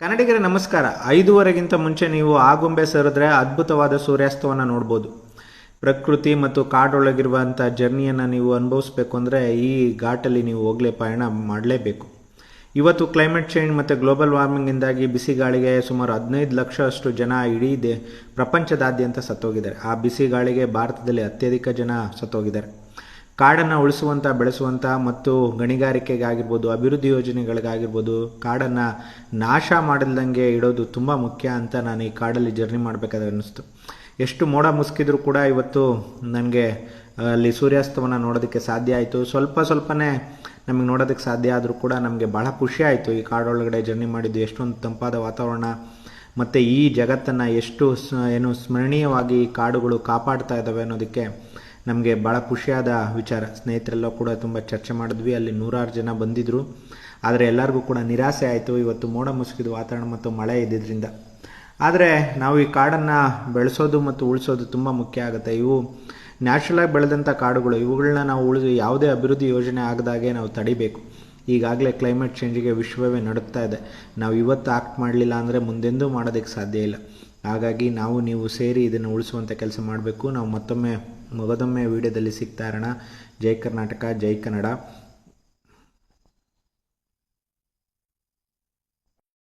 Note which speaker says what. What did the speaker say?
Speaker 1: ಕನ್ನಡಿಗರ, ನಮಸ್ಕಾರ. ಐದೂವರೆಗಿಂತ ಮುಂಚೆ ನೀವು ಆಗುಂಬೆ ಸೇರಿದ್ರೆ ಅದ್ಭುತವಾದ ಸೂರ್ಯಾಸ್ತವನ್ನು ನೋಡ್ಬೋದು. ಪ್ರಕೃತಿ ಮತ್ತು ಕಾಡೊಳಗಿರುವಂಥ ಜರ್ನಿಯನ್ನು ನೀವು ಅನುಭವಿಸ್ಬೇಕು ಅಂದರೆ ಈ ಘಾಟಲ್ಲಿ ನೀವು ಹೋಗಲೇ ಪಯಣ ಮಾಡಲೇಬೇಕು. ಇವತ್ತು ಕ್ಲೈಮೇಟ್ ಚೇಂಜ್ ಮತ್ತು ಗ್ಲೋಬಲ್ ವಾರ್ಮಿಂಗಿಂದಾಗಿ ಬಿಸಿ ಗಾಳಿಗೆ ಸುಮಾರು ಹದಿನೈದು ಲಕ್ಷ ಅಷ್ಟು ಜನ ಇಡೀ ದೇ, ಪ್ರಪಂಚದಾದ್ಯಂತ ಸತ್ತೋಗಿದ್ದಾರೆ. ಆ ಬಿಸಿ ಗಾಳಿಗೆ ಭಾರತದಲ್ಲಿ ಅತ್ಯಧಿಕ ಜನ ಸತ್ತೋಗಿದ್ದಾರೆ. ಕಾಡನ್ನು ಉಳಿಸುವಂಥ ಬೆಳೆಸುವಂಥ ಮತ್ತು ಗಣಿಗಾರಿಕೆಗಾಗಿರ್ಬೋದು, ಅಭಿವೃದ್ಧಿ ಯೋಜನೆಗಳಿಗಾಗಿರ್ಬೋದು, ಕಾಡನ್ನು ನಾಶ ಮಾಡಲ್ದಂಗೆ ಇಡೋದು ತುಂಬ ಮುಖ್ಯ ಅಂತ ನಾನು ಈ ಕಾಡಲ್ಲಿ ಜರ್ನಿ ಮಾಡಬೇಕಾದ್ರೆ ಅನ್ನಿಸ್ತು. ಎಷ್ಟು ಮೋಡ ಮುಸ್ಕಿದ್ರು ಕೂಡ ಇವತ್ತು ನನಗೆ ಅಲ್ಲಿ ಸೂರ್ಯಾಸ್ತವನ್ನು ನೋಡೋದಕ್ಕೆ ಸಾಧ್ಯ ಆಯಿತು. ಸ್ವಲ್ಪ ಸ್ವಲ್ಪನೇ ನಮಗೆ ನೋಡೋದಕ್ಕೆ ಸಾಧ್ಯ ಆದರೂ ಕೂಡ ನಮಗೆ ಭಾಳ ಖುಷಿ ಆಯಿತು ಈ ಕಾಡೊಳಗಡೆ ಜರ್ನಿ ಮಾಡಿದ್ದು, ಎಷ್ಟೊಂದು ತಂಪಾದ ವಾತಾವರಣ ಮತ್ತು ಈ ಜಗತ್ತನ್ನು ಎಷ್ಟು ಏನು ಸ್ಮರಣೀಯವಾಗಿ ಕಾಡುಗಳು ಕಾಪಾಡ್ತಾ ಇದ್ದಾವೆ ಅನ್ನೋದಕ್ಕೆ. ನಮಗೆ ಭಾಳ ಖುಷಿಯಾದ ವಿಚಾರ. ಸ್ನೇಹಿತರೆಲ್ಲ ಕೂಡ ತುಂಬ ಚರ್ಚೆ ಮಾಡಿದ್ವಿ, ಅಲ್ಲಿ ನೂರಾರು ಜನ ಬಂದಿದ್ದರು ಆದರೆ ಎಲ್ಲರಿಗೂ ಕೂಡ ನಿರಾಸೆ ಆಯಿತು. ಇವತ್ತು ಮೋಡ ಮುಸುಕಿದ ವಾತಾವರಣ ಮತ್ತು ಮಳೆ ಇದ್ದಿದ್ದರಿಂದ ಆದರೆ ನಾವು ಈ ಕಾಡನ್ನು ಬೆಳೆಸೋದು ಮತ್ತು ಉಳಿಸೋದು ತುಂಬ ಮುಖ್ಯ ಆಗುತ್ತೆ. ಇವು ನ್ಯಾಚುರಲಾಗಿ ಬೆಳೆದಂಥ ಕಾಡುಗಳು. ಇವುಗಳನ್ನ ನಾವು ಉಳಿದು ಯಾವುದೇ ಅಭಿವೃದ್ಧಿ ಯೋಜನೆ ಆಗದಾಗೆ ನಾವು ತಡಿಬೇಕು. ಈಗಾಗಲೇ ಕ್ಲೈಮೇಟ್ ಚೇಂಜಿಗೆ ವಿಶ್ವವೇ ನಡುತ್ತಾ ಇದೆ. ನಾವು ಇವತ್ತು ಆಕ್ಟ್ ಮಾಡಲಿಲ್ಲ ಅಂದರೆ ಮುಂದೆಂದೂ ಮಾಡೋದಕ್ಕೆ ಸಾಧ್ಯ ಇಲ್ಲ. ಹಾಗಾಗಿ ನಾವು ನೀವು ಸೇರಿ ಇದನ್ನು ಉಳಿಸುವಂಥ ಕೆಲಸ ಮಾಡಬೇಕು. ನಾವು ಮತ್ತೊಮ್ಮೆ ಮಗದೊಮ್ಮೆ ವಿಡಿಯೋದಲ್ಲಿ ಸಿಗ್ತಾ ಇರೋಣ ಜೈ ಕರ್ನಾಟಕ ಜೈ ಕನ್ನಡ.